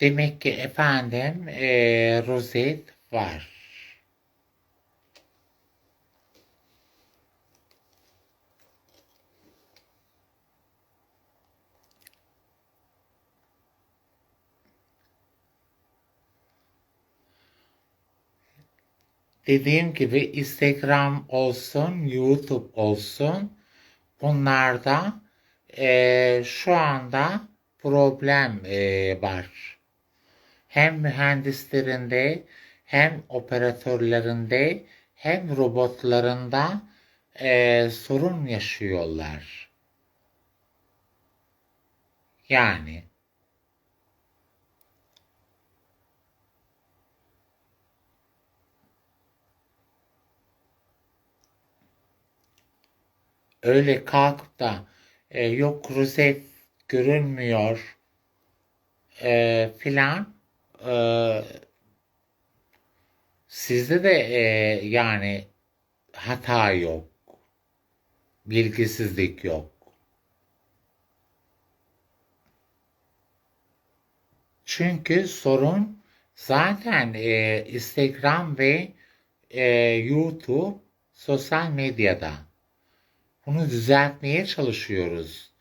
Demek ki efendim eee rozet var. Dediğim gibi Instagram olsun, YouTube olsun bunlarda eee, şu anda problem eee, var. Hem mühendislerinde hem operatörlerinde hem robotlarında eee, sorun yaşıyorlar. Yani öyle kalkıp da e, yok rozet görünmüyor e, filan e, sizde de e, yani hata yok, bilgisizlik yok. Çünkü sorun zaten e, Instagram ve e, YouTube sosyal medyada. Bunu düzeltmeye çalışıyoruz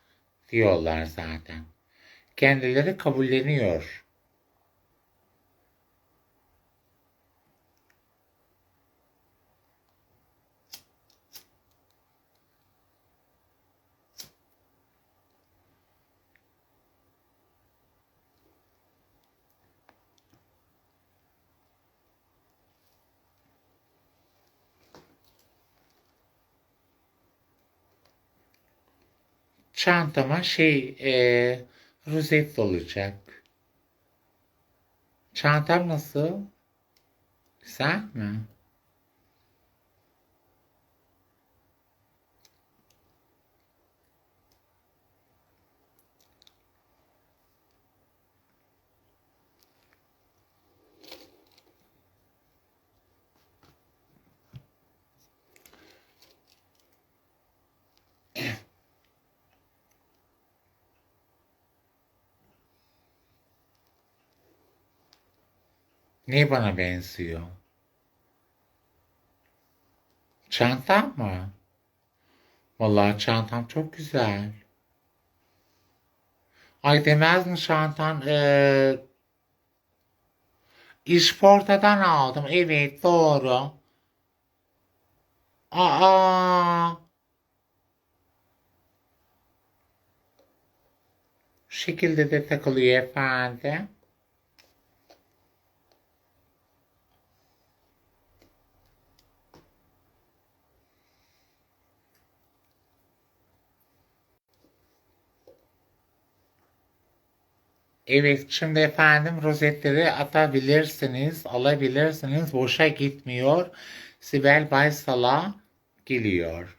diyorlar zaten. Kendileri kabulleniyor. Çantama şey e, rozet olacak. Çantam nasıl? Güzel mi? Ne bana benziyor? Çantam mı? Vallahi çantam çok güzel. Ay demez mi çantan? Ee, İşporta'dan aldım. Evet doğru. Aa. Şekilde de takılıyor efendim. Evet, şimdi efendim rozetleri atabilirsiniz, alabilirsiniz. Boşa gitmiyor. Sibel Baysal'a geliyor.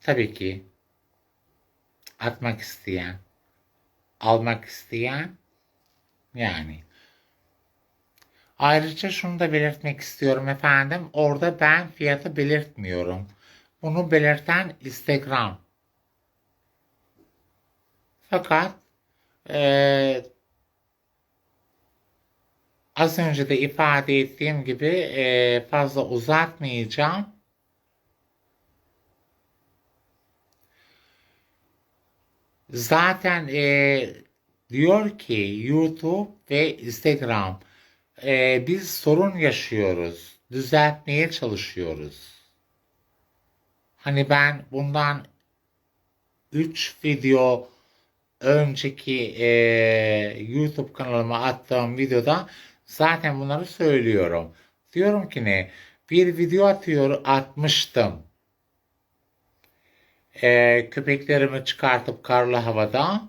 Tabii ki atmak isteyen, almak isteyen yani. Ayrıca şunu da belirtmek istiyorum efendim. Orada ben fiyatı belirtmiyorum. Bunu belirten Instagram. Fakat eee, az önce de ifade ettiğim gibi eee, fazla uzatmayacağım. Zaten eee, diyor ki YouTube ve Instagram eee, biz sorun yaşıyoruz. Düzeltmeye çalışıyoruz. Hani ben bundan 3 video önceki eee, YouTube kanalıma attığım videoda zaten bunları söylüyorum. Diyorum ki ne? Bir video atıyor atmıştım. Eee, köpeklerimi çıkartıp karlı havada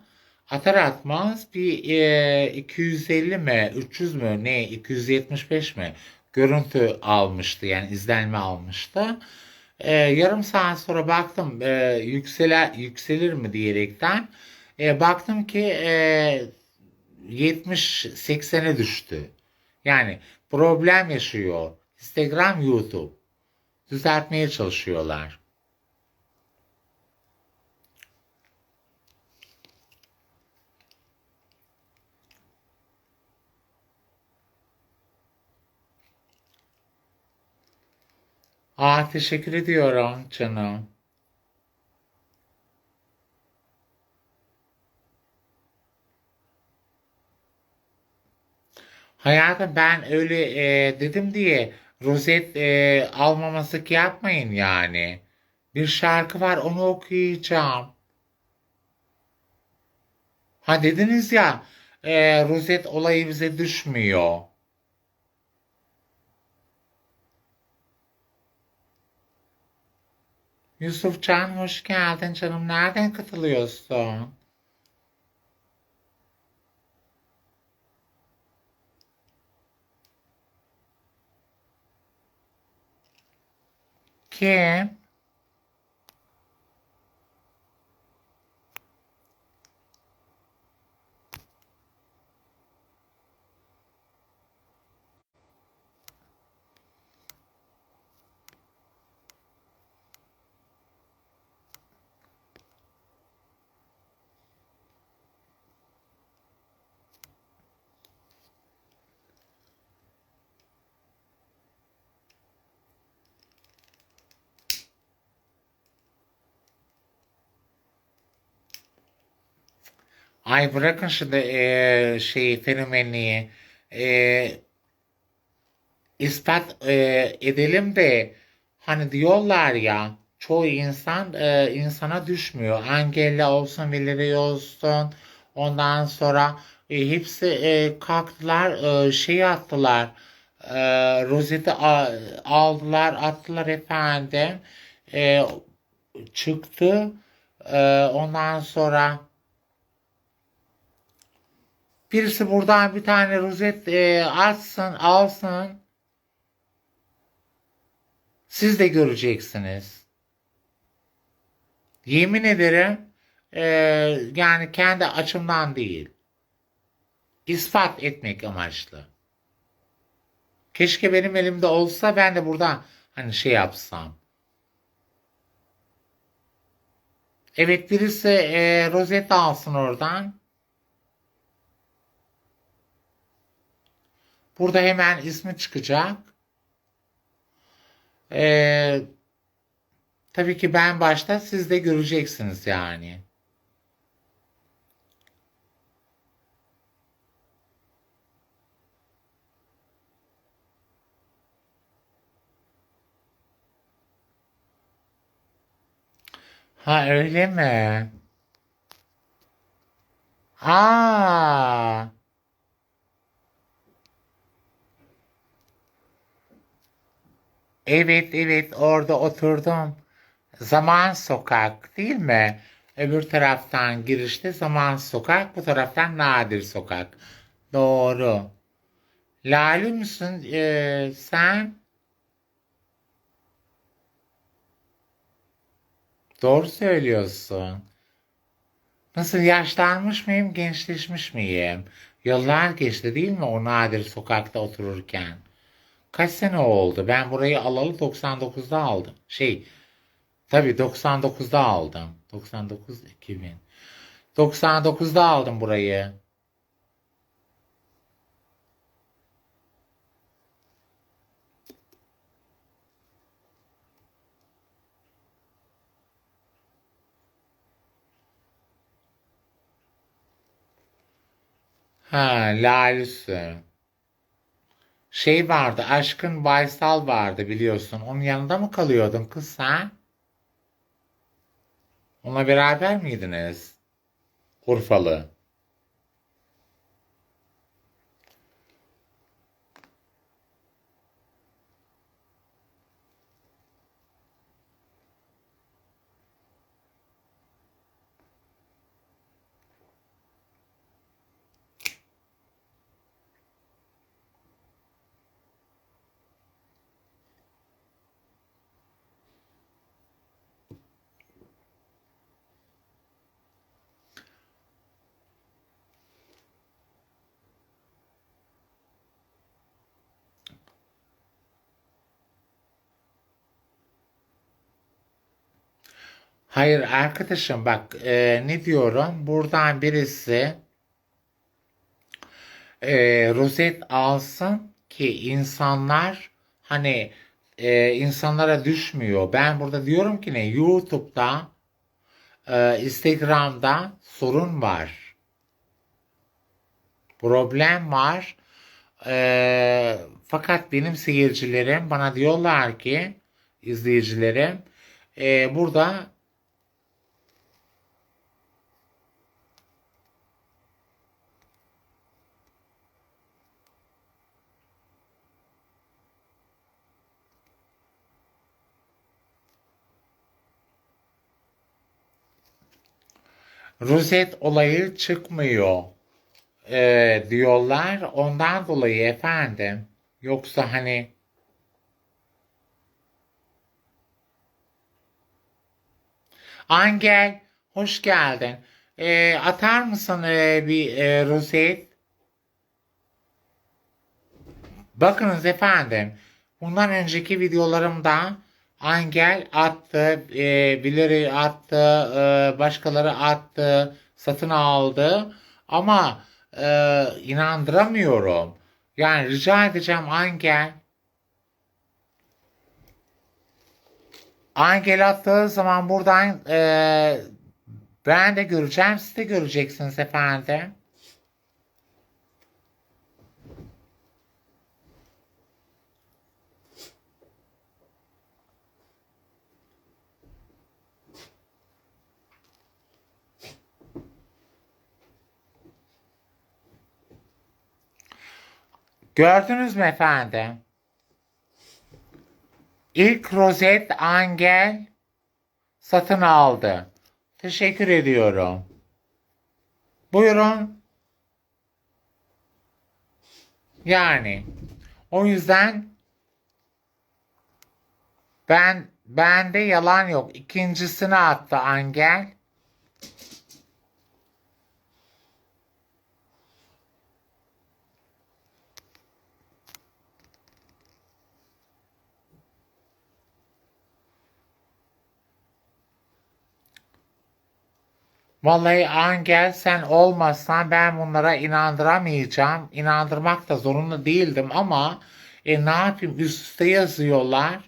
atar atmaz bir eee, 250 mi 300 mü ne 275 mi görüntü almıştı yani izlenme almıştı. Eee, yarım saat sonra baktım eee, yükseler, yükselir mi diyerekten e, baktım ki e, 70-80'e düştü. Yani problem yaşıyor. Instagram, YouTube düzeltmeye çalışıyorlar. Aa teşekkür ediyorum canım. Hayatım ben öyle e, dedim diye rozet e, almaması yapmayın yani. Bir şarkı var onu okuyacağım. Ha dediniz ya e, rozet olayı bize düşmüyor. Yusufcan hoş geldin canım. Nereden katılıyorsun? Kim? Ay bırakın şimdi e, şeyi fenomeni e, ispat e, edelim de hani diyorlar ya çoğu insan e, insana düşmüyor. Engelli olsun, birileri olsun. Ondan sonra e, hepsi e, kalktılar e, şey attılar. E, rozeti a- aldılar attılar efendim. E, çıktı. E, ondan sonra birisi buradan bir tane rozet e, açsın alsın. Siz de göreceksiniz. Yemin ederim e, yani kendi açımdan değil. ispat etmek amaçlı. Keşke benim elimde olsa ben de buradan hani şey yapsam. Evet birisi e, rozet alsın oradan. Burada hemen ismi çıkacak. E, tabii ki ben başta siz de göreceksiniz yani. Ha öyle mi? Aa, evet evet orada oturdum. Zaman Sokak değil mi? Öbür taraftan girişte Zaman Sokak, bu taraftan Nadir Sokak. Doğru. Lale misin ee, sen? Doğru söylüyorsun. Nasıl yaşlanmış mıyım, gençleşmiş miyim? Yıllar geçti değil mi o Nadir Sokak'ta otururken? Kaç sene oldu? Ben burayı alalı 99'da aldım. Şey, tabii 99'da aldım. 99 2000. 99'da aldım burayı. Ha, Lalüsü. Şey vardı, Aşkın Baysal vardı biliyorsun. Onun yanında mı kalıyordun kız sen? Onunla beraber miydiniz? Urfalı. Hayır arkadaşım bak e, ne diyorum? Buradan birisi e, rozet alsın ki insanlar hani e, insanlara düşmüyor. Ben burada diyorum ki ne YouTube'da e, Instagram'da sorun var. Problem var. E, fakat benim seyircilerim bana diyorlar ki izleyicilerim e, burada rozet olayı çıkmıyor e, diyorlar. Ondan dolayı efendim. Yoksa hani Angel hoş geldin. E, atar mısın e, bir e, rozet? Bakınız efendim. Bundan önceki videolarımda Angel attı, e, birileri attı, e, başkaları attı, satın aldı. Ama e, inandıramıyorum. Yani rica edeceğim Angel. Angel attığı zaman buradan e, ben de göreceğim, siz de göreceksiniz efendim. Gördünüz mü efendim? İlk rozet Angel satın aldı. Teşekkür ediyorum. Buyurun. Yani o yüzden ben bende yalan yok. İkincisini attı Angel. Vallahi Angel sen olmazsan ben bunlara inandıramayacağım. İnandırmak da zorunda değildim ama e, ne yapayım üst üste yazıyorlar.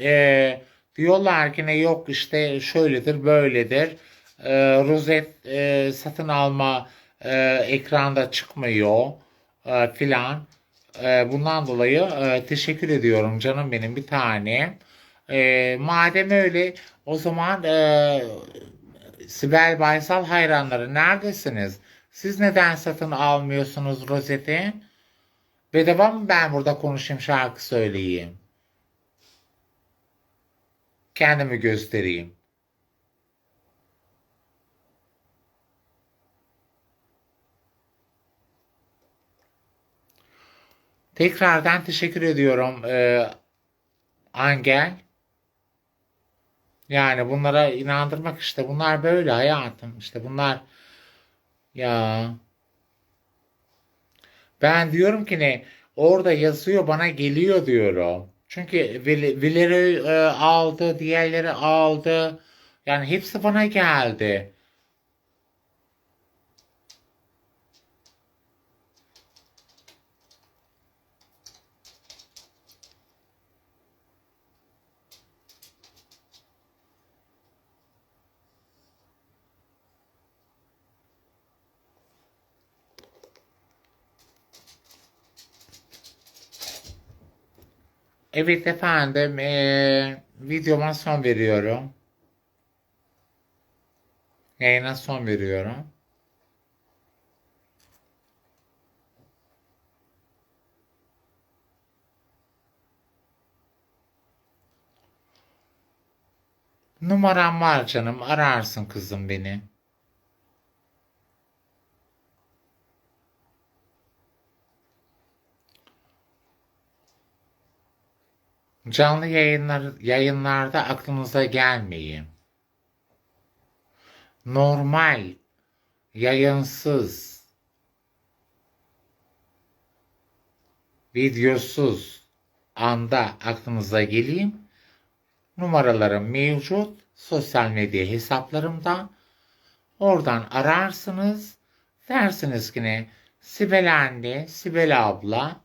E, diyorlar ki ne yok işte şöyledir böyledir. E, rozet e, satın alma e, ekranda çıkmıyor e, filan. E, bundan dolayı e, teşekkür ediyorum canım benim bir tane. E, madem öyle o zaman e, Sibel Baysal hayranları neredesiniz? Siz neden satın almıyorsunuz rozeti? Bedava mı ben burada konuşayım şarkı söyleyeyim? Kendimi göstereyim. Tekrardan teşekkür ediyorum ee, Angel. Yani bunlara inandırmak işte bunlar böyle hayatım. İşte bunlar ya ben diyorum ki ne orada yazıyor bana geliyor diyorum. Çünkü Villeri e, aldı, diğerleri aldı. Yani hepsi bana geldi. Evet efendim, ee, videoma son veriyorum. Yayına son veriyorum. Numaram var canım, ararsın kızım beni. Canlı yayınlar, yayınlarda aklınıza gelmeyin. Normal, yayınsız, videosuz anda aklınıza geleyim. Numaralarım mevcut sosyal medya hesaplarımda. Oradan ararsınız. Dersiniz ki ne? Sibel anne, Sibel abla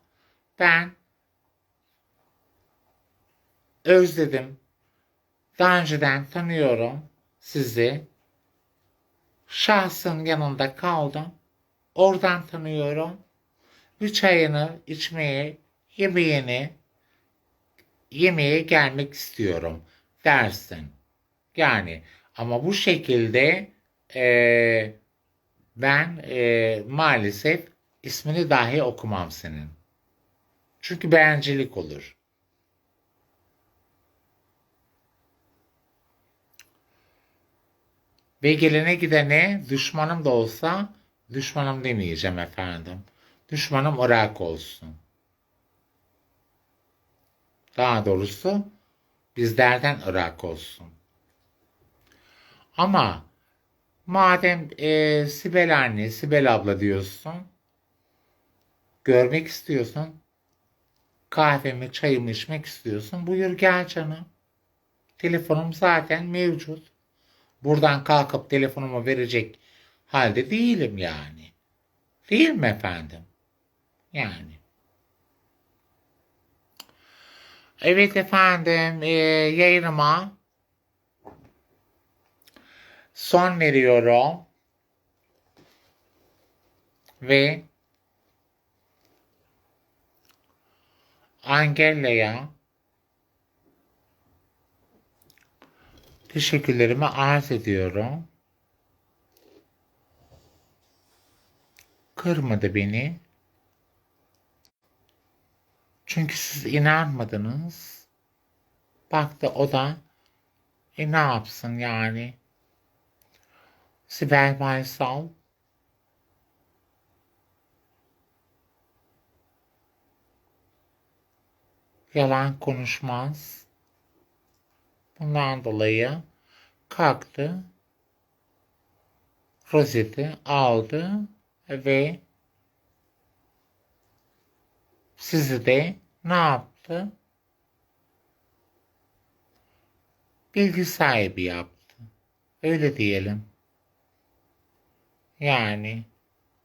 ben özledim. Daha önceden tanıyorum sizi. Şahsın yanında kaldım. Oradan tanıyorum. Bir çayını içmeye, yemeğini yemeğe gelmek istiyorum dersin. Yani ama bu şekilde eee, ben eee, maalesef ismini dahi okumam senin. Çünkü beğencilik olur. Ve gelene gidene düşmanım da olsa düşmanım demeyeceğim efendim. Düşmanım Irak olsun. Daha doğrusu bizlerden Irak olsun. Ama madem e, Sibel anne, Sibel abla diyorsun, görmek istiyorsun, kahvemi, çayımı içmek istiyorsun, buyur gel canım. Telefonum zaten mevcut. Buradan kalkıp telefonumu verecek halde değilim yani. Değil mi efendim? Yani. Evet efendim, e, yayınıma son veriyorum. Ve Angela'ya teşekkürlerimi arz ediyorum. Kırmadı beni. Çünkü siz inanmadınız. Baktı o da e ne yapsın yani? Sibel Baysal yalan konuşmaz. Bundan dolayı kalktı, rozeti aldı ve sizi de ne yaptı? Bilgi sahibi yaptı. Öyle diyelim. Yani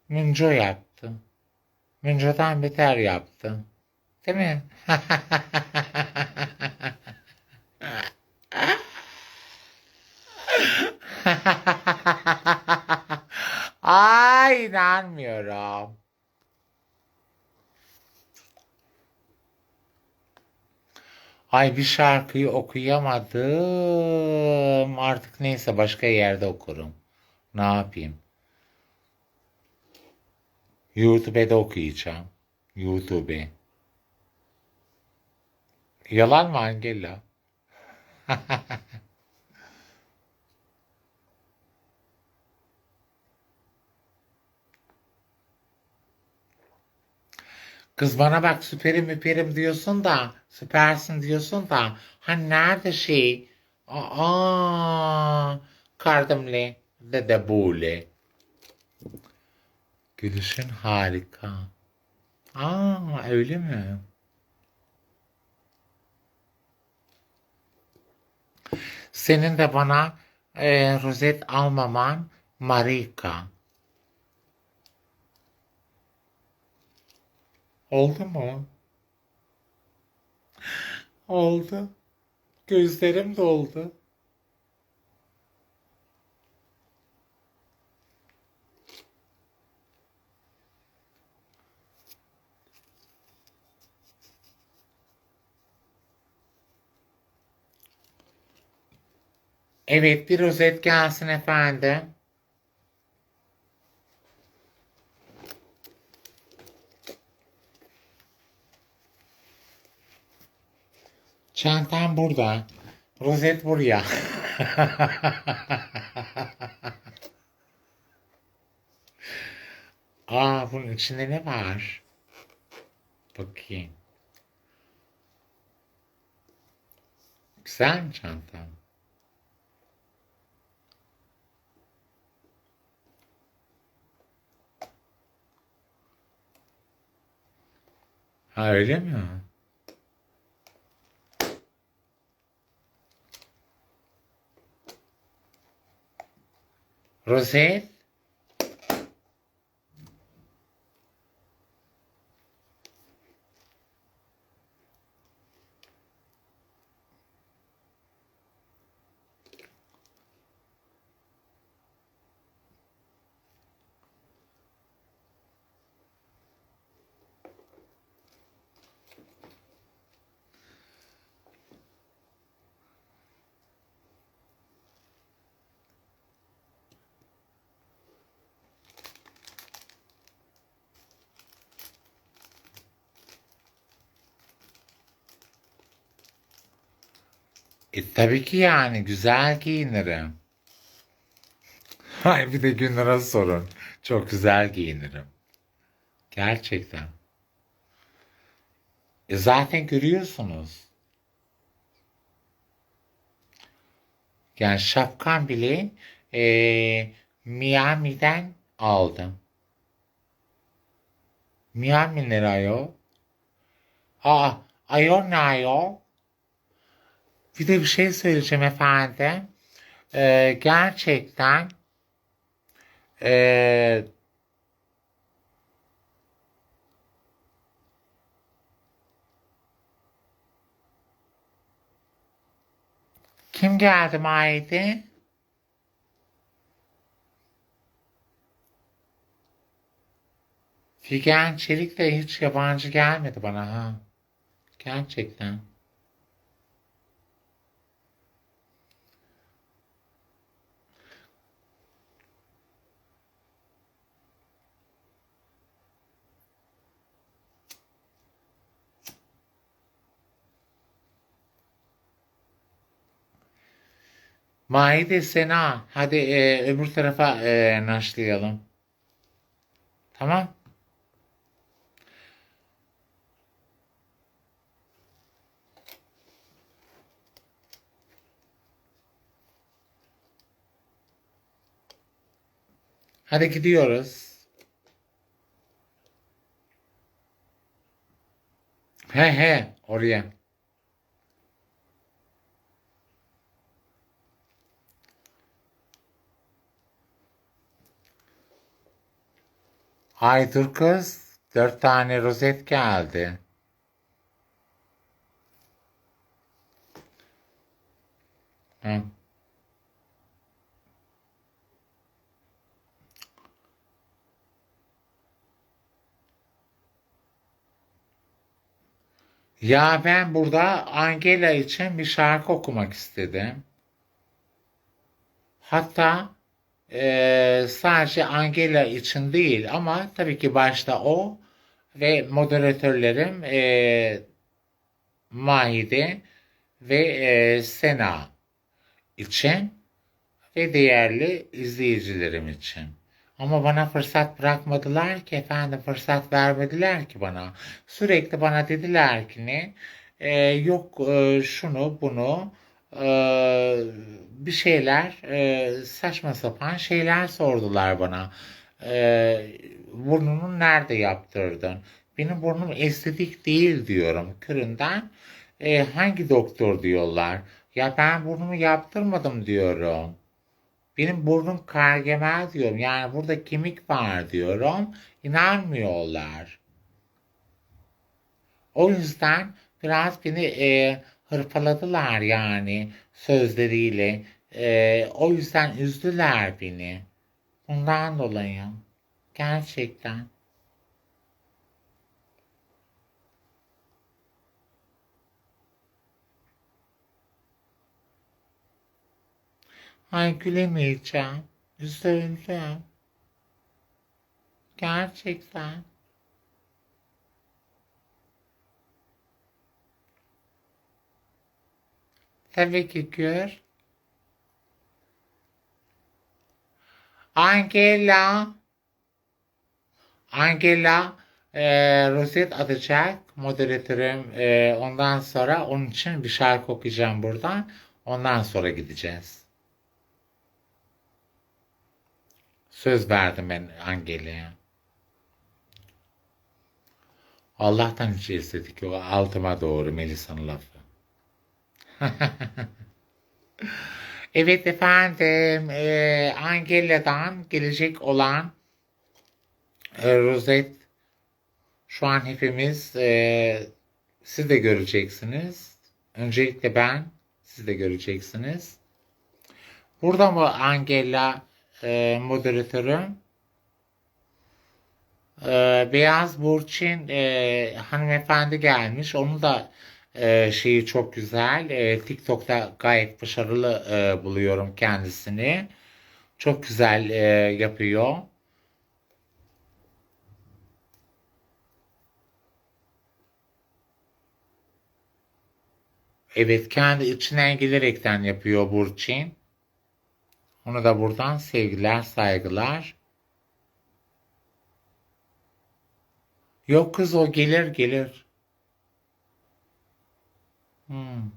Münco yaptı. Münco'dan beter yaptı. Değil mi? Ay inanmıyorum. Ay bir şarkıyı okuyamadım. Artık neyse başka yerde okurum. Ne yapayım? YouTube'da okuyacağım. YouTube. Yalan mı Angela? Kız bana bak süperim müperim diyorsun da süpersin diyorsun da hani nerede şey? Aa, kardemle de de böyle. Gülüşün harika. Aa öyle mi? Senin de bana e, rozet almaman marika. Oldu mu? Oldu. Gözlerim doldu. Evet bir rozet gelsin efendim. Çantam burada. Rozet buraya. Aa bunun içinde ne var? Bakayım. Güzel mi çantam? Ha öyle mi? Rozet? E tabii ki yani güzel giyinirim. Hay bir de Gündür'e sorun. Çok güzel giyinirim. Gerçekten. E zaten görüyorsunuz. Yani şapkan bile e, Miami'den aldım. Miami nere ayol? Aa, ayol ne ayol? Bir de bir şey söyleyeceğim efendim. Ee, gerçekten ee, kim geldi Maide? Figen Çelik de hiç yabancı gelmedi bana ha. Gerçekten. Maide Sena. Hadi e, öbür tarafa e, naşlayalım. Tamam. Hadi gidiyoruz. He he oraya. Ay dur kız. Dört tane rozet geldi. Hı. Ya ben burada Angela için bir şarkı okumak istedim. Hatta eee, sadece Angela için değil ama tabii ki başta o ve moderatörlerim eee Mahide ve eee, Sena için ve değerli izleyicilerim için. Ama bana fırsat bırakmadılar ki efendim fırsat vermediler ki bana. Sürekli bana dediler ki ne? Ee, yok e, şunu bunu e, bir şeyler e, saçma sapan şeyler sordular bana. E, burnunu nerede yaptırdın? Benim burnum estetik değil diyorum küründen. E, hangi doktor diyorlar? Ya ben burnumu yaptırmadım diyorum. Benim burnum kargemel diyorum. Yani burada kemik var diyorum. İnanmıyorlar. O yüzden biraz beni e, hırpaladılar yani sözleriyle. E, o yüzden üzdüler beni. Bundan dolayı. Gerçekten. Ay gülemeyeceğim. Üzüldüm. Gerçekten. Tabii ki gör. Angela. Angela e, rozet atacak moderatörüm. E, ondan sonra onun için bir şarkı okuyacağım buradan. Ondan sonra gideceğiz. Söz verdim ben Angela'ya. Allah'tan hiç istedik o altıma doğru Melisa'nın lafı. Evet efendim, e, Angela'dan gelecek olan e, rozet şu an hepimiz e, siz de göreceksiniz. Öncelikle ben, siz de göreceksiniz. Burada mı Angela e, moderatörüm? E, Beyaz Burçin e, hanımefendi gelmiş. Onu da e, şeyi çok güzel. E, TikTok'ta gayet başarılı e, buluyorum kendisini. Çok güzel e, yapıyor. Evet kendi içinden gelerekten yapıyor Burçin. Ona da buradan sevgiler saygılar. Yok kız o gelir gelir. Hmm.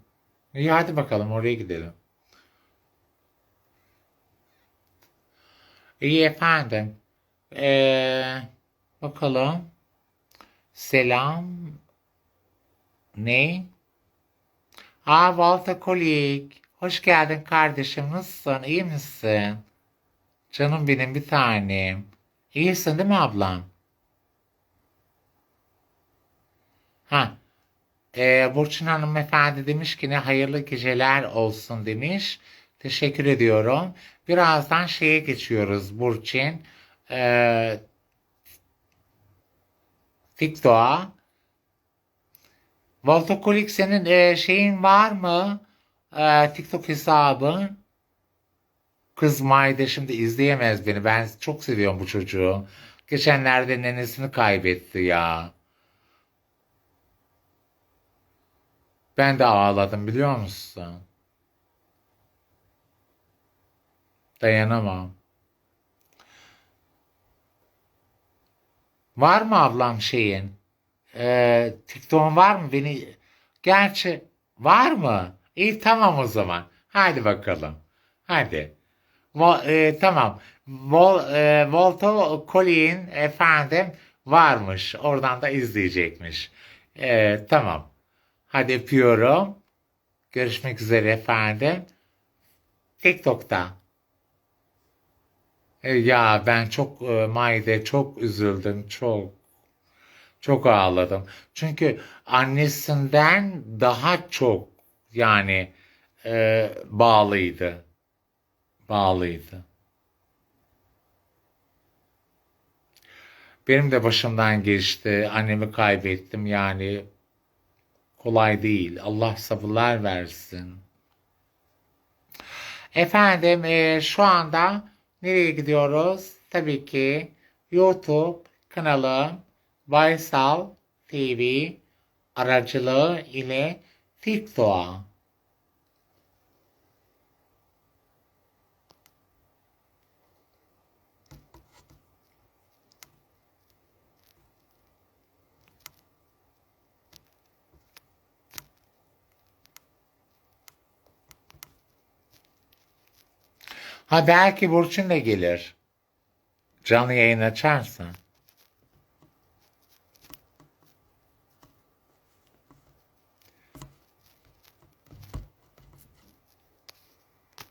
İyi hadi bakalım oraya gidelim. İyi efendim. Ee, bakalım. Selam. Ne? Aa Walter Kolik. Hoş geldin kardeşim. Nasılsın? İyi misin? Canım benim bir tanem. İyisin değil mi ablam? Ha. Ee, Burçin hanımefendi demiş ki ne hayırlı geceler olsun demiş. Teşekkür ediyorum. Birazdan şeye geçiyoruz Burçin. Ee, TikTok'a. Voltokolik senin e, şeyin var mı? E, TikTok hesabın. Kız Mayda şimdi izleyemez beni. Ben çok seviyorum bu çocuğu. Geçenlerde nenesini kaybetti ya. Ben de ağladım biliyor musun? Dayanamam. Var mı ablam şeyin? Ee, TikTok'un var mı? Beni gerçi var mı? İyi tamam o zaman. Hadi bakalım. Hadi. Vo, e, tamam. Vol, e, Volto Colin efendim varmış. Oradan da izleyecekmiş. E, tamam. Hadi öpüyorum. Görüşmek üzere efendim. TikTok'ta. E, Ya ben çok e, Maide çok üzüldüm çok çok ağladım. Çünkü annesinden daha çok yani e, bağlıydı. Bağlıydı. Benim de başımdan geçti. Annemi kaybettim yani kolay değil. Allah sabırlar versin. Efendim e, şu anda nereye gidiyoruz? Tabii ki YouTube kanalım Baysal TV aracılığı ile TikTok'a. Ha belki Burçin de gelir. Canlı yayın açarsa.